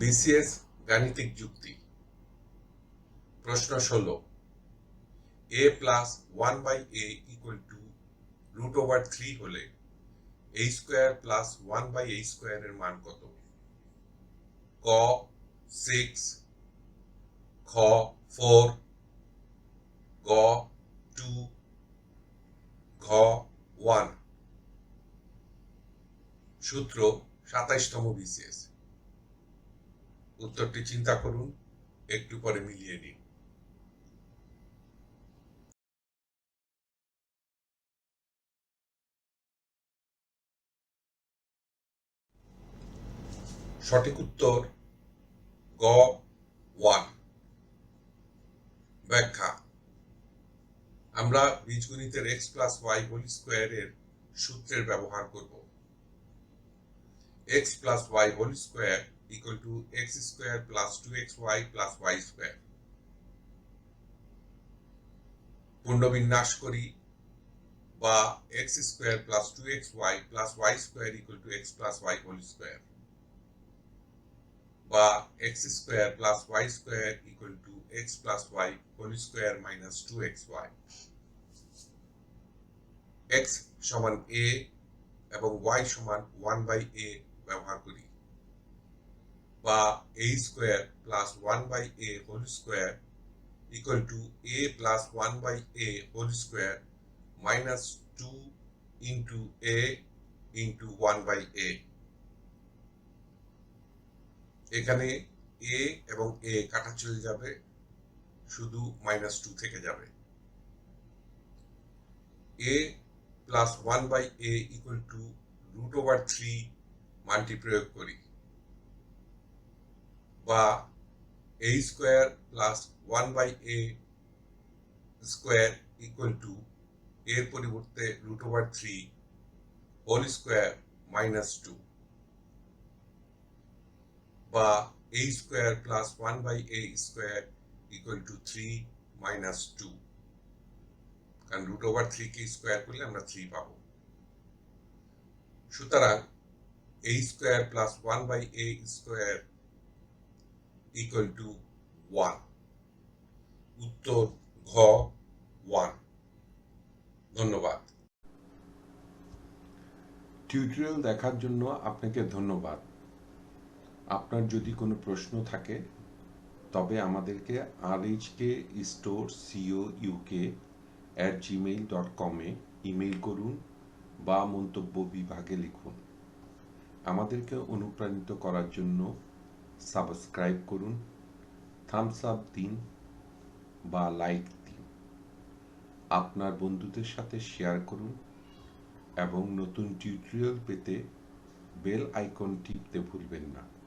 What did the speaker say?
BCS গাণিতিক যুক্তি। প্রশ্ন ষোলো। A plus one by a equal to root over three হলে এই square plus one by a স্কোয়ারের মান কত? ক সিক্স খ ফোর গ টু ঘ ওয়ান সূত্র সাতাইশতম বিসিএস। উত্তরটি চিন্তা করুন, একটু পরে মিলিয়ে নিন। সঠিক উত্তর, গ, ওয়ান। ব্যাখ্যা, আমরা বীজগণিতের এক্স প্লাস ওয়াই হোল স্কোয়ারের সূত্রের ব্যবহার করব। X plus y whole square equal to x square plus two x y plus y করি বা x square plus two x y plus y square equal to x plus y whole square বা x square plus y square equal to x plus y whole square minus two x y x সমান a এবং Y সমান one by এ ব্যবহার করি। বা a square plus one by a whole square equal to a plus one by a whole square minus two into a into one by a এখানে a এবং এ কাটা চলে যাবে, শুধু মাইনাস টু থেকে যাবে। A plus one by a equal to root over three মানটি প্রয়োগ করি। বা a square plus one by a square equal to এর পরিবর্তে root over three whole square minus two বা a square plus one by a square equal to three minus two কারণ root over three কে square করলে আমরা three পাবো। সুতরাং a square plus one by a square equal to one উত্তর ঘ one ধন্যবাদ। টিউটোরিয়াল দেখার জন্য আপনাকে ধন্যবাদ। আপনার যদি কোনো প্রশ্ন থাকে, তবে আমাদেরকে R H K store C O U K at Gmail dot কমে ইমেইল করুন বা মন্তব্য বিভাগে লিখুন। আমাদেরকে অনুপ্রাণিত করার জন্য সাবস্ক্রাইব করুন। থামস আপ দিন বা লাইক দিন। আপনার বন্ধুদের সাথে শেয়ার করুন এবং নতুন টিউটোরিয়াল পেতে বেল আইকন টিপতে ভুলবেন না।